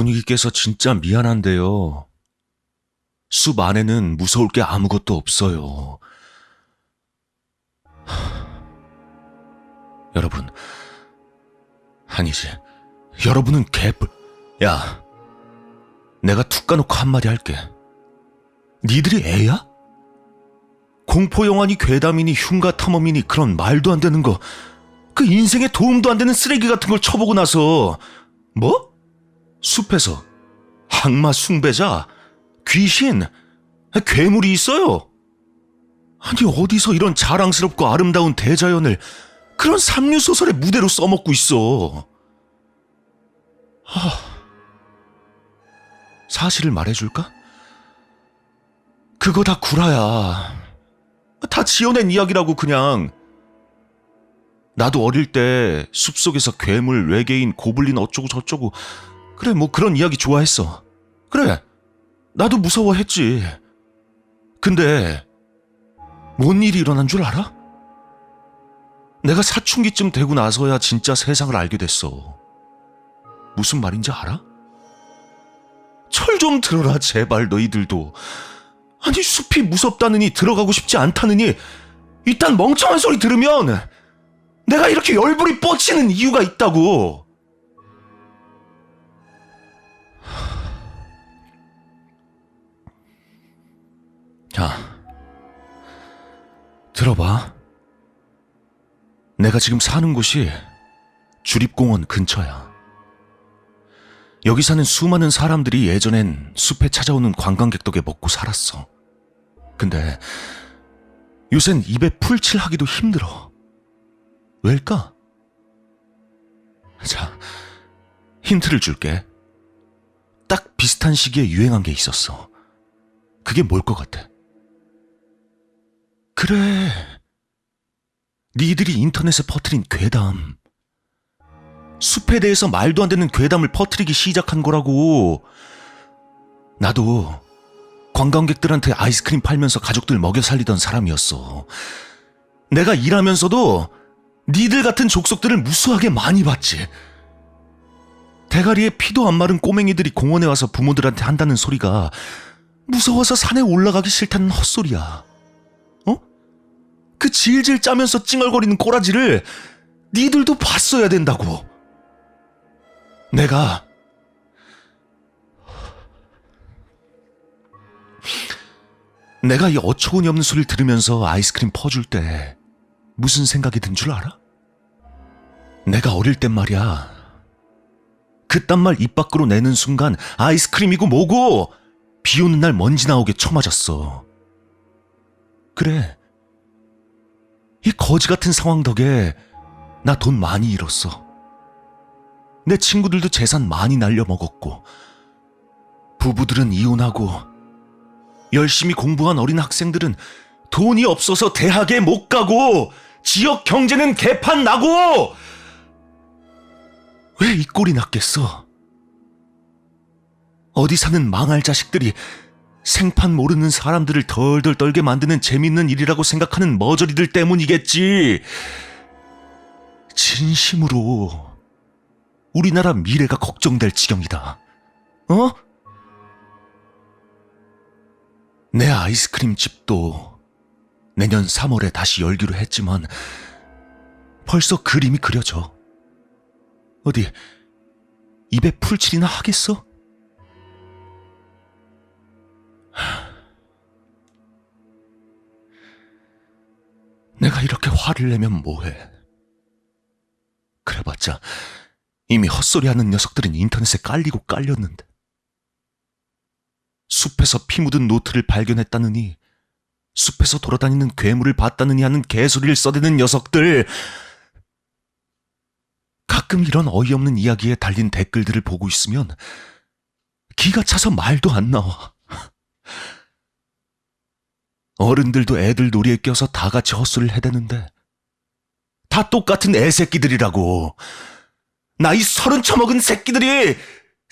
분위기 깨서 진짜 미안한데요. 숲 안에는 무서울 게 아무것도 없어요. 하... 여러분, 아니지. 여러분은 개뿔. 야, 내가 툭 까놓고 한마디 할게. 니들이 애야? 공포영화니 괴담이니 흉가 탐험이니 그런 말도 안 되는 거, 그 인생에 도움도 안 되는 쓰레기 같은 걸 쳐보고 나서, 뭐? 숲에서 항마 숭배자, 귀신, 괴물이 있어요. 아니 어디서 이런 자랑스럽고 아름다운 대자연을 그런 삼류 소설의 무대로 써먹고 있어. 하... 사실을 말해줄까? 그거 다 구라야. 다 지어낸 이야기라고 그냥. 나도 어릴 때 숲속에서 괴물, 외계인, 고블린 어쩌고 저쩌고 그래 뭐 그런 이야기 좋아했어. 그래 나도 무서워했지. 근데 뭔 일이 일어난 줄 알아? 내가 사춘기쯤 되고 나서야 진짜 세상을 알게 됐어. 무슨 말인지 알아? 철 좀 들어라 제발 너희들도. 아니 숲이 무섭다느니 들어가고 싶지 않다느니 이딴 멍청한 소리 들으면 내가 이렇게 열불이 뻗치는 이유가 있다고. 자, 들어봐. 내가 지금 사는 곳이 주립공원 근처야. 여기 사는 수많은 사람들이 예전엔 숲에 찾아오는 관광객 덕에 먹고 살았어. 근데 요샌 입에 풀칠하기도 힘들어. 왜일까? 자, 힌트를 줄게. 딱 비슷한 시기에 유행한 게 있었어. 그게 뭘 것 같아? 그래. 니들이 인터넷에 퍼뜨린 괴담. 숲에 대해서 말도 안 되는 괴담을 퍼뜨리기 시작한 거라고. 나도 관광객들한테 아이스크림 팔면서 가족들 먹여 살리던 사람이었어. 내가 일하면서도 니들 같은 족속들을 무수하게 많이 봤지. 대가리에 피도 안 마른 꼬맹이들이 공원에 와서 부모들한테 한다는 소리가 무서워서 산에 올라가기 싫다는 헛소리야. 어? 그 질질 짜면서 찡얼거리는 꼬라지를 니들도 봤어야 된다고. 내가 내가 이 어처구니 없는 소리를 들으면서 아이스크림 퍼줄 때 무슨 생각이 든 줄 알아? 내가 어릴 땐 말이야. 그딴 말 입 밖으로 내는 순간 아이스크림이고 뭐고 비 오는 날 먼지 나오게 쳐맞았어. 그래. 이 거지 같은 상황 덕에 나 돈 많이 잃었어. 내 친구들도 재산 많이 날려먹었고, 부부들은 이혼하고, 열심히 공부한 어린 학생들은 돈이 없어서 대학에 못 가고, 지역 경제는 개판 나고! 왜 이 꼴이 났겠어? 어디 사는 망할 자식들이 생판 모르는 사람들을 덜덜 떨게 만드는 재밌는 일이라고 생각하는 머저리들 때문이겠지. 진심으로 우리나라 미래가 걱정될 지경이다. 어? 내 아이스크림 집도 내년 3월에 다시 열기로 했지만 벌써 그림이 그려져. 어디 입에 풀칠이나 하겠어? 내가 이렇게 화를 내면 뭐해? 그래봤자 이미 헛소리하는 녀석들은 인터넷에 깔리고 깔렸는데 숲에서 피 묻은 노트를 발견했다느니 숲에서 돌아다니는 괴물을 봤다느니 하는 개소리를 써대는 녀석들 가끔 이런 어이없는 이야기에 달린 댓글들을 보고 있으면 기가 차서 말도 안 나와. 어른들도 애들 놀이에 껴서 다 같이 헛소리를 해대는데 다 똑같은 애새끼들이라고. 나이 서른 처먹은 새끼들이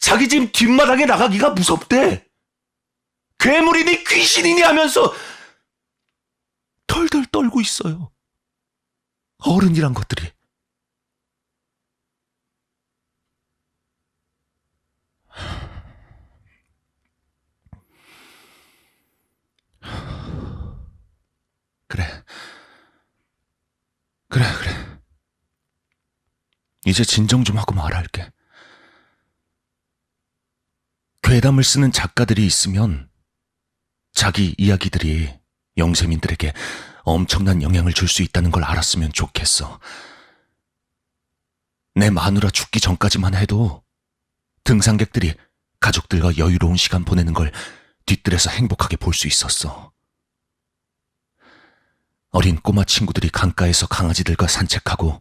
자기 집 뒷마당에 나가기가 무섭대. 괴물이니 귀신이니 하면서 덜덜 떨고 있어요. 어른이란 것들이. 이제 진정 좀 하고 말할게. 괴담을 쓰는 작가들이 있으면 자기 이야기들이 영세민들에게 엄청난 영향을 줄 수 있다는 걸 알았으면 좋겠어. 내 마누라 죽기 전까지만 해도 등산객들이 가족들과 여유로운 시간 보내는 걸 뒤뜰에서 행복하게 볼 수 있었어. 어린 꼬마 친구들이 강가에서 강아지들과 산책하고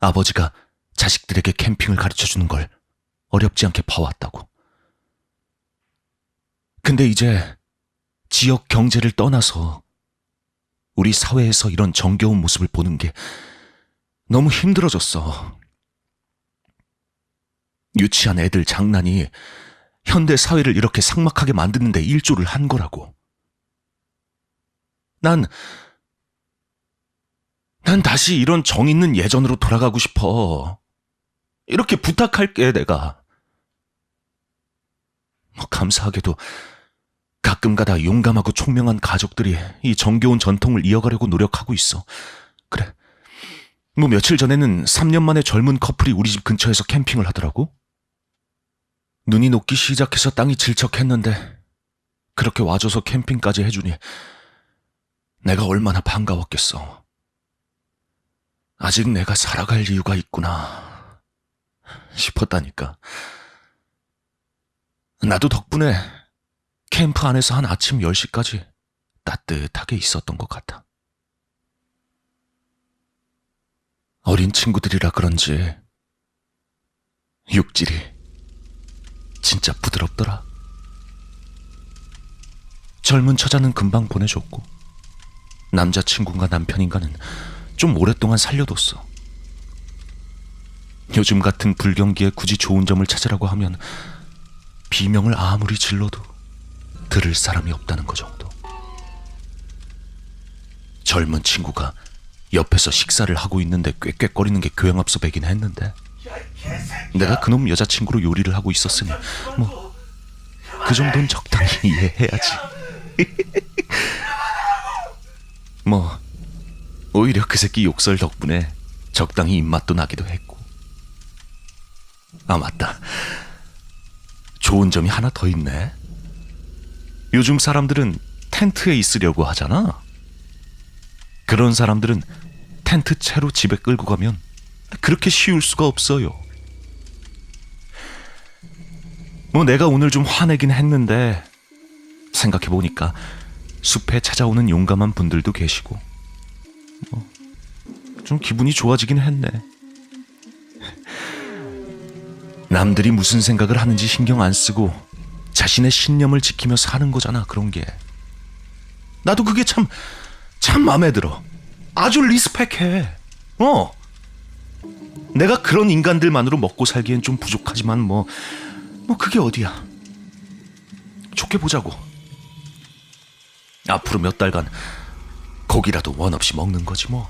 아버지가 자식들에게 캠핑을 가르쳐 주는 걸 어렵지 않게 봐왔다고. 근데 이제 지역 경제를 떠나서 우리 사회에서 이런 정겨운 모습을 보는 게 너무 힘들어졌어. 유치한 애들 장난이 현대 사회를 이렇게 삭막하게 만드는데 일조를 한 거라고. 난, 난 다시 이런 정 있는 예전으로 돌아가고 싶어. 이렇게 부탁할게, 내가. 뭐, 감사하게도 가끔가다 용감하고 총명한 가족들이 이 정겨운 전통을 이어가려고 노력하고 있어. 그래. 뭐 며칠 전에는 3년 만에 젊은 커플이 우리 집 근처에서 캠핑을 하더라고. 눈이 녹기 시작해서 땅이 질척했는데 그렇게 와줘서 캠핑까지 해주니 내가 얼마나 반가웠겠어. 아직 내가 살아갈 이유가 있구나 싶었다니까. 나도 덕분에 캠프 안에서 한 아침 10시까지 따뜻하게 있었던 것 같아. 어린 친구들이라 그런지 육질이 진짜 부드럽더라. 젊은 처자는 금방 보내줬고 남자친구인가 남편인가는 좀 오랫동안 살려뒀어. 요즘 같은 불경기에 굳이 좋은 점을 찾으라고 하면 비명을 아무리 질러도 들을 사람이 없다는 거 정도. 젊은 친구가 옆에서 식사를 하고 있는데 꾀꾀거리는 게 교양 앞서 배긴 했는데 내가 그놈 여자친구로 요리를 하고 있었으니 뭐 그 정도는 적당히 이해해야지. 뭐 오히려 그 새끼 욕설 덕분에 적당히 입맛도 나기도 했고. 아 맞다. 좋은 점이 하나 더 있네. 요즘 사람들은 텐트에 있으려고 하잖아. 그런 사람들은 텐트 채로 집에 끌고 가면 그렇게 쉬울 수가 없어요. 뭐 내가 오늘 좀 화내긴 했는데 생각해 보니까 숲에 찾아오는 용감한 분들도 계시고 뭐 좀 기분이 좋아지긴 했네. 남들이 무슨 생각을 하는지 신경 안 쓰고 자신의 신념을 지키며 사는 거잖아 그런 게. 나도 그게 참 참 마음에 들어. 아주 리스펙해. 어. 내가 그런 인간들만으로 먹고 살기엔 좀 부족하지만 뭐, 뭐 그게 어디야. 좋게 보자고. 앞으로 몇 달간 고기라도 원 없이 먹는 거지 뭐.